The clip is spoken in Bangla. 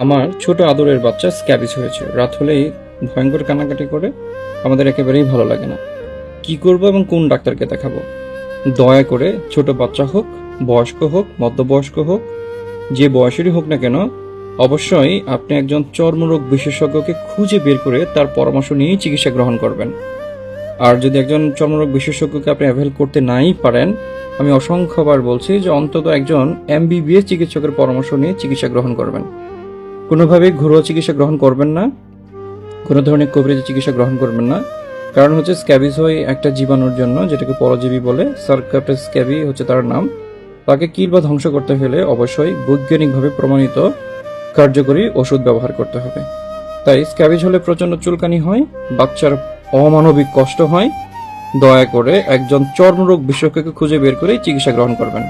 আমার ছোট আদরের বাচ্চা স্ক্যাবিস হয়েছে। রাত হলেই ভয়ঙ্কর কান্নাকাটি করে আমাদের একেবারেই ভালো লাগে না। কি করব এবং কোন ডাক্তারকে দেখাবো? দয়া করে ছোট বাচ্চা হোক, বয়স্ক হোক, মধ্যবয়স্ক হোক, যে বয়সেরই হোক না কেন, অবশ্যই আপনি একজন চর্মরোগ বিশেষজ্ঞকে খুঁজে বের করে তার পরামর্শ নিয়েই চিকিৎসা গ্রহণ করবেন। আর যদি একজন চর্মরোগ বিশেষজ্ঞকে আপনি অ্যাভেল করতে নাই পারেন, আমি অসংখ্যবার বলছি যে অন্তত একজন এমবিবিএস চিকিৎসকের পরামর্শ নিয়ে চিকিৎসা গ্রহণ করবেন। কোনোভাবেই ঘরোয়া চিকিৎসা গ্রহণ করবেন না, কোনো ধরনের কবিরাজি চিকিৎসা গ্রহণ করবেন না। কারণ হচ্ছে স্ক্যাবিস হয় একটা জীবাণুর জন্য, যেটাকে পরজীবী বলে সার্কাপেস স্ক্যাবি হচ্ছে তার নাম। তাকে কিল বা ধ্বংস করতে হলে অবশ্যই বৈজ্ঞানিকভাবে প্রমাণিত কার্যকরী ওষুধ ব্যবহার করতে হবে। তাই স্ক্যাবিজ হলে প্রচণ্ড চুলকানি হয়, বাচ্চার অমানবিক কষ্ট হয়। দয়া করে একজন চর্মরোগ বিশেষজ্ঞকে খুঁজে বের করে চিকিৎসা গ্রহণ করবেন।